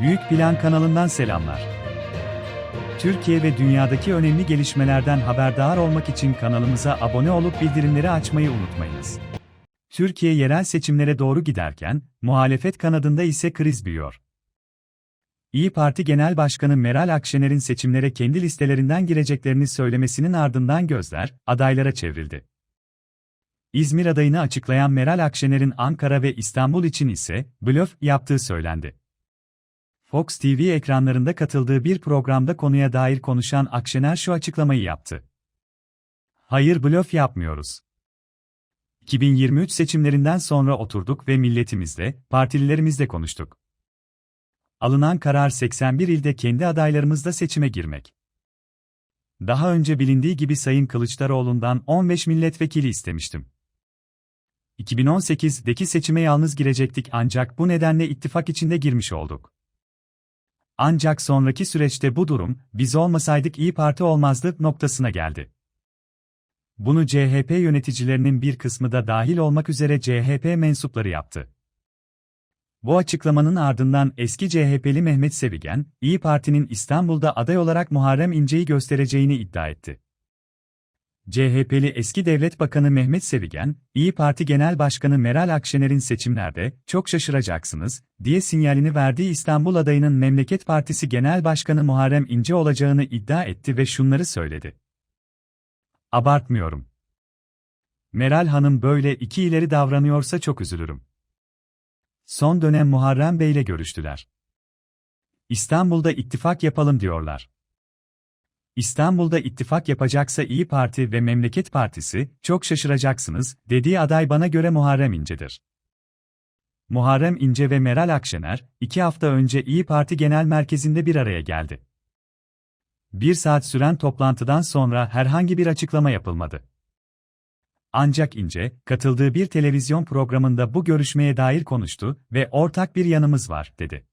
Büyük Plan kanalından selamlar. Türkiye ve dünyadaki önemli gelişmelerden haberdar olmak için kanalımıza abone olup bildirimleri açmayı unutmayınız. Türkiye yerel seçimlere doğru giderken, muhalefet kanadında ise kriz büyüyor. İyi Parti Genel Başkanı Meral Akşener'in seçimlere kendi listelerinden gireceklerini söylemesinin ardından gözler, adaylara çevrildi. İzmir adayını açıklayan Meral Akşener'in Ankara ve İstanbul için ise blöf yaptığı söylendi. Fox TV ekranlarında katıldığı bir programda konuya dair konuşan Akşener şu açıklamayı yaptı. Hayır blöf yapmıyoruz. 2023 seçimlerinden sonra oturduk ve milletimizle, partililerimizle konuştuk. Alınan karar 81 ilde kendi adaylarımızla seçime girmek. Daha önce bilindiği gibi Sayın Kılıçdaroğlu'ndan 15 milletvekili istemiştim. 2018'deki seçime yalnız girecektik ancak bu nedenle ittifak içinde girmiş olduk. Ancak sonraki süreçte bu durum, biz olmasaydık iyi Parti olmazdı noktasına geldi. Bunu CHP yöneticilerinin bir kısmı da dahil olmak üzere CHP mensupları yaptı. Bu açıklamanın ardından eski CHP'li Mehmet Sevigen, İyi Parti'nin İstanbul'da aday olarak Muharrem İnce'yi göstereceğini iddia etti. CHP'li eski Devlet Bakanı Mehmet Sevigen, İyi Parti Genel Başkanı Meral Akşener'in seçimlerde "çok şaşıracaksınız" diye sinyalini verdiği İstanbul adayının Memleket Partisi Genel Başkanı Muharrem İnce olacağını iddia etti ve şunları söyledi. Abartmıyorum. Meral Hanım böyle iki ileri davranıyorsa çok üzülürüm. Son dönem Muharrem Bey ile görüştüler. İstanbul'da ittifak yapalım diyorlar. İstanbul'da ittifak yapacaksa İyi Parti ve Memleket Partisi, çok şaşıracaksınız, dediği aday bana göre Muharrem İnce'dir. Muharrem İnce ve Meral Akşener, iki hafta önce İyi Parti Genel Merkezi'nde bir araya geldi. Bir saat süren toplantıdan sonra herhangi bir açıklama yapılmadı. Ancak İnce, katıldığı bir televizyon programında bu görüşmeye dair konuştu ve ortak bir yanımız var, dedi.